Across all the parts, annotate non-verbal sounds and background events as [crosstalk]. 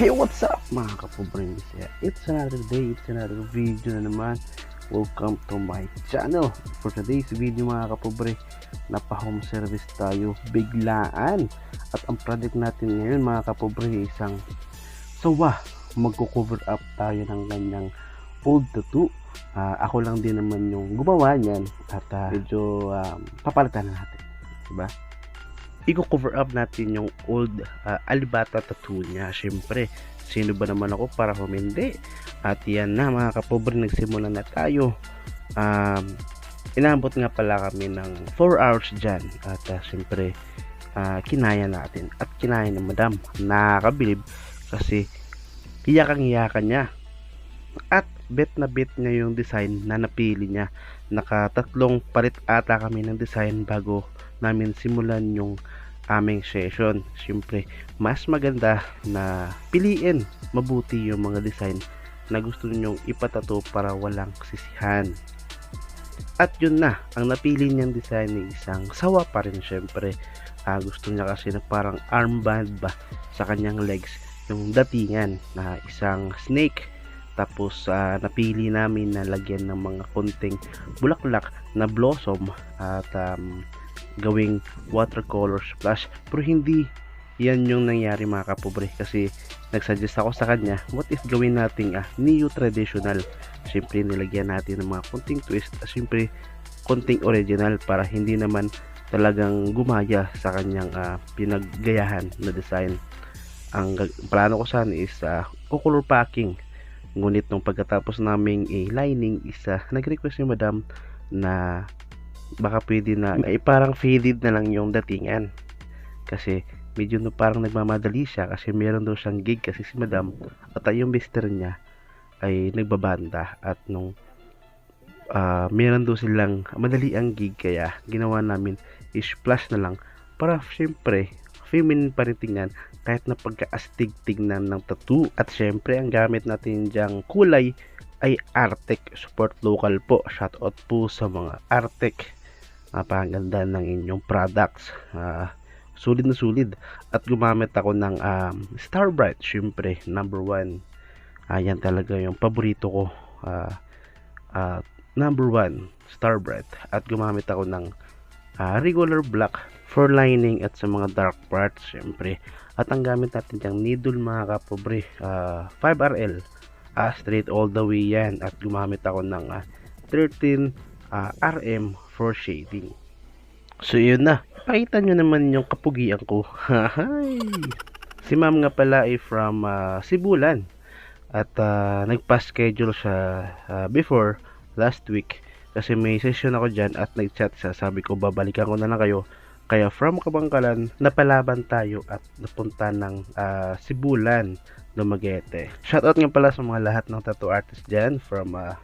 Hey, what's up mga kapobreng bisaya? It's another day, it's another video na naman. Welcome to my channel. For today's video mga kapobre, napa-home service tayo biglaan. At ang project natin ngayon mga kapobre isang sawa. Magko-cover up tayo ng ganyang old tattoo. Ah, ako lang din naman yung gumawa niyan at ah, medyo um, papalitan na natin. Diba? I-cover up natin yung old uh, alibata tattoo niya. Siyempre, sino ba naman ako para humindi? At yan na mga kapobre, nagsimula na tayo. Um, inabot nga pala kami ng 4 hours dyan. At uh, siyempre, uh, kinaya natin. At kinaya ni madam. Nakakabilib kasi iyakan-iyakan niya. At bet na bet niya yung design na napili niya. Nakatatlong palit ata kami ng design bago namin simulan yung aming session. Siyempre, mas maganda na piliin mabuti yung mga design na gusto ninyong ipatato para walang sisihan. At yun na, ang napili niyang design ay isang sawa pa rin syempre. Ah, gusto niya kasi na parang armband ba sa kanyang legs yung datingan na isang snake tapos ah, napili namin na lagyan ng mga konting bulaklak na blossom at um, gawing watercolor splash. Pero hindi yan yung nangyari mga kapobre. Kasi nagsuggest ako sa kanya what if gawin nating ah, neo traditional? Syempre nilagyan natin ng mga konting twist at syempre konting original para hindi naman talagang gumaya sa kanyang ah, pinaggayahan na design. Ang plano ko sana is uh, color packing. Ngunit nung pagkatapos naming i-lining isa nag-request yung madam na baka pwede na ay parang faded na lang yung datingan. Kasi medyo no, parang nagmamadali siya kasi meron daw siyang gig kasi si madam at yung mister niya ay nagbabanda at nung ah, meron daw silang madali ang gig kaya ginawa namin is plus na lang para syempre feminine pa rin tingnan kahit na pagka-astig tignan ng tattoo. At syempre ang gamit natin dyang kulay ay Artec. Support local po. Shoutout po sa mga Artec napakaganda ng inyong products. Ah, sulit na sulit. At gumamit ako ng um, Starbright syempre number one. Ayan talaga yung paborito ko. Ah, ah, number one Starbright. At gumamit ako ng ah, regular black for lining at sa mga dark parts syempre. At ang gamit natin diyang needle mga kapobre ah, 5RL ah, straight all the way yan. At gumamit ako ng ah, 13 ah, RM for shading so yun na. Pakita nyo naman yung kapugian ko. [laughs] Hahay! si ma'am nga pala ay from ah, Sibulan at ah, nagpa-schedule siya ah, before last week. Kasi may session ako dyan at nag-chat siya. Sabi ko babalikan ko na lang kayo. Kaya from Kabangkalan napalaban tayo at napunta ng ah, Sibulan Dumaguete. Shoutout nga pala sa mga lahat ng tattoo artist dyan from ah,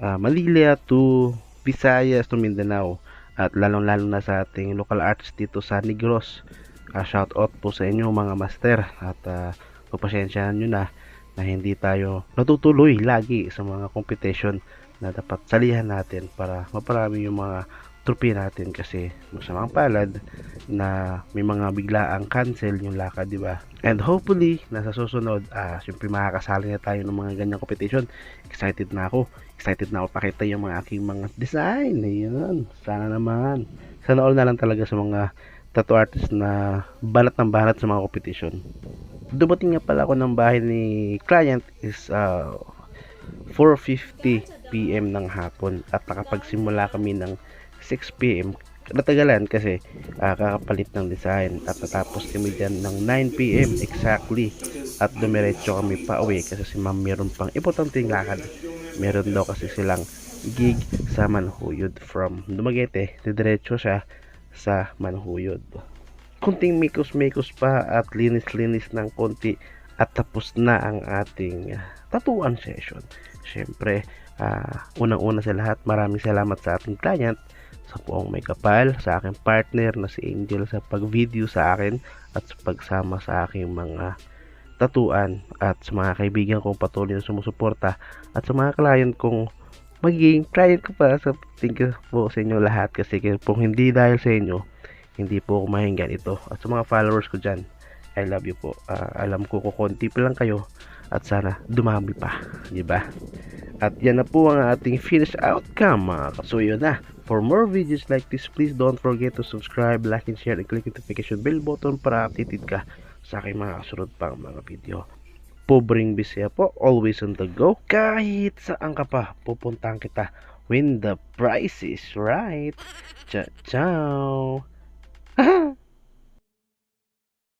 ah, Manila to Visayas to Mindanao at lalong lalo na sa ating local artist dito sa Negros. Uh, shout out po sa inyo mga master. At uh, pagpasensyahan nyo na na hindi tayo natutuloy lagi sa mga competition na dapat salihan natin para maparami yung mga trophy natin kasi masamang palad na may mga biglaang cancel yung lakad, di ba? And hopefully, nasa susunod, ah, syempre makakasali na tayo ng mga ganyang competition. Excited na ako. Excited na ako pakita yung mga aking mga design. Ayun. Sana naman. Sana all na lang talaga sa mga tattoo artist na banat ng banat sa mga competition. Dumating nga pala ako ng bahay ni client is ah, 4.50 PM ng hapon at nakapagsimula kami ng 6 PM natagalan kasi ah, kakapalit ng design. At natapos kami dyan ng 9 PM exactly. At dumiretso kami pa uwi kasi si ma'am meron pang importanteng lakad. Meron daw kasi silang gig sa Manhuyod from Dumaguete. Didiretso siya sa Manhuyod. Kunting mikos-mikos pa at linis-linis ng konti at tapos na ang ating tatuan session. Syempre ah, unang-una sa lahat maraming salamat sa ating client sa buong may kapal, sa aking partner na si Angel sa pag-video sa akin at sa pagsama sa aking mga tatuan at sa mga kaibigan kong patuloy na sumusuporta at sa mga client kong magiging client ko pa sa thank you po sa inyo lahat kasi kung hindi dahil sa inyo hindi po ako mahinggan ito at sa mga followers ko dyan I love you po. Ah, alam ko kukonti pa lang kayo at sana dumami pa, di ba? At yan na po ang ating finished outcome mga ka- So yun na. For more videos like this, please don't forget to subscribe, like, and share, and click notification bell button para updated ka sa aking mga kasunod pang mga video. Pobreng bisaya po, always on the go. Kahit saan ka pa, pupuntahan kita when the price is right. Ciao, ciao. [laughs]